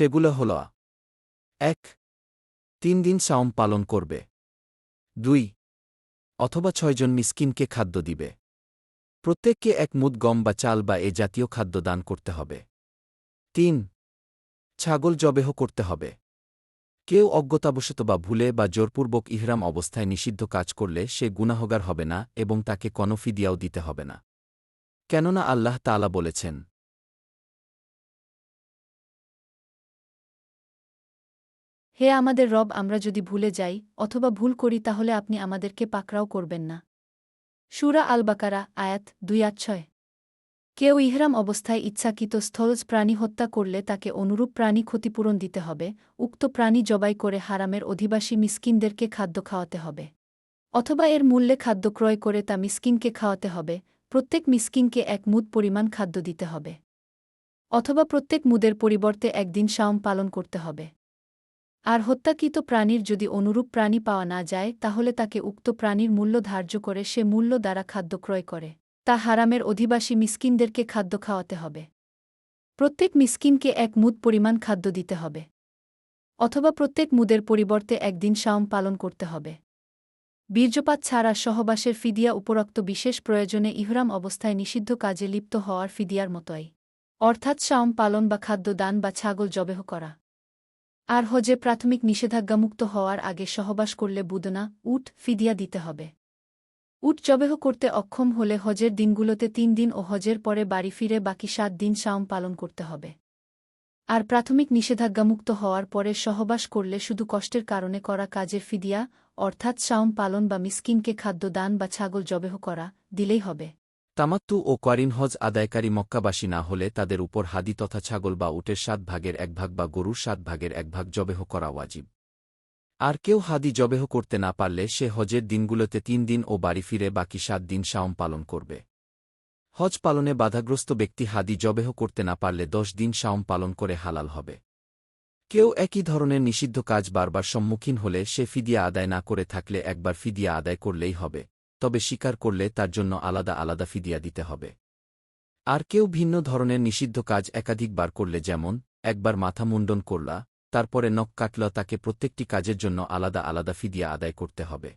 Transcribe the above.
সেগুলো হল এক, তিন দিন সাওম পালন করবে। দুই, অথবা ছয়জন মিসকিনকে খাদ্য দিবে। প্রত্যেককে এক মুদ গম বা চাল বা এ জাতীয় খাদ্য দান করতে হবে। তিন, ছাগল জবেহ করতে হবে। কেউ অজ্ঞতাবশত বা ভুলে বা জোরপূর্বক ইহরাম অবস্থায় নিষিদ্ধ কাজ করলে সে গুনাহগার হবে না এবং তাকে কনফিদিয়াও দিতে হবে না। কেননা আল্লাহ তালা বলেছেন হে আমাদের রব, আমরা যদি ভুলে যাই অথবা ভুল করি, তাহলে আপনি আমাদেরকে পাকড়াও করবেন না। সুরা আল বাকারা আয়াত দুই আট ছয়। কেউ ইহরাম অবস্থায় ইচ্ছাকৃত স্থলজ প্রাণী হত্যা করলে তাকে অনুরূপ প্রাণী ক্ষতিপূরণ দিতে হবে, উক্ত প্রাণী জবাই করে হারামের অধিবাসী মিসকিনদেরকে খাদ্য খাওয়াতে হবে। অথবা এর মূল্যে খাদ্য ক্রয় করে তা মিসকিনকে খাওয়াতে হবে, প্রত্যেক মিসকিনকে এক মুদ পরিমাণ খাদ্য দিতে হবে। অথবা প্রত্যেক মুদের পরিবর্তে একদিন শাওম পালন করতে হবে। আর হত্যাকৃত প্রাণীর যদি অনুরূপ প্রাণী পাওয়া না যায়, তাহলে তাকে উক্ত প্রাণীর মূল্য ধার্য করে সে মূল্য দ্বারা খাদ্য ক্রয় করে। তা হারামের অধিবাসী মিসকিনদেরকে খাদ্য খাওয়াতে হবে। প্রত্যেক মিসকিনকে এক মুদ পরিমাণ খাদ্য দিতে হবে। অথবা প্রত্যেক মুদের পরিবর্তে একদিন শাওম পালন করতে হবে। বীর্যপাত ছাড়া সহবাসের ফিদিয়া উপরোক্ত বিশেষ প্রয়োজনে ইহরাম অবস্থায় নিষিদ্ধ কাজে লিপ্ত হওয়ার ফিদিয়ার মতোই। অর্থাৎ শাওম পালন বা খাদ্য দান বা ছাগল জবেহ করা। আর হজে প্রাথমিক নিষেধাজ্ঞামুক্ত হওয়ার আগে সহবাস করলে বুদনা, উট, ফিদিয়া দিতে হবে। উট জবেহ করতে অক্ষম হলে হজের দিনগুলোতে তিন দিন ও হজের পরে বাড়ি ফিরে বাকি সাত দিন শাওম পালন করতে হবে। আর প্রাথমিক নিষেধাজ্ঞামুক্ত হওয়ার পরে সহবাস করলে শুধু কষ্টের কারণে করা কাজের ফিদিয়া, অর্থাৎ শাওম পালন বা মিসকিনকে খাদ্য দান বা ছাগল জবেহ করা, দিলেই হবে। তামাত্তু ও করিন হজ আদায়কারী মক্কাবাসী না হলে তাদের উপর হাদি তথা ছাগল বা উটের সাত ভাগের এক ভাগ বা গরুর সাত ভাগের এক ভাগ জবেহ করা ওয়াজিব। আর কেউ হাদি জবেহ করতে না পারলে সে হজের দিনগুলোতে তিন দিন ও বাড়ি ফিরে বাকি সাত দিন শাওম পালন করবে। হজ পালনে বাধাগ্রস্ত ব্যক্তি হাদি জবেহ করতে না পারলে দশ দিন শাওম পালন করে হালাল হবে। কেউ একই ধরনের নিষিদ্ধ কাজ বারবার সম্মুখীন হলে সে ফিদিয়া আদায় না করে থাকলে একবার ফিদিয়া আদায় করলেই হবে। তবে স্বীকার করলে তার জন্য আলাদা আলাদা ফিদিয়া দিতে হবে। আর কেউ ভিন্ন ধরনের নিষিদ্ধ কাজ একাধিকবার করলে যেমন, একবার মাথা মুন্ডন করলা, তারপরে নখ কাটলা তাকে প্রত্যেকটি কাজের জন্য আলাদা আলাদা ফিদিয়া আদায় করতে হবে।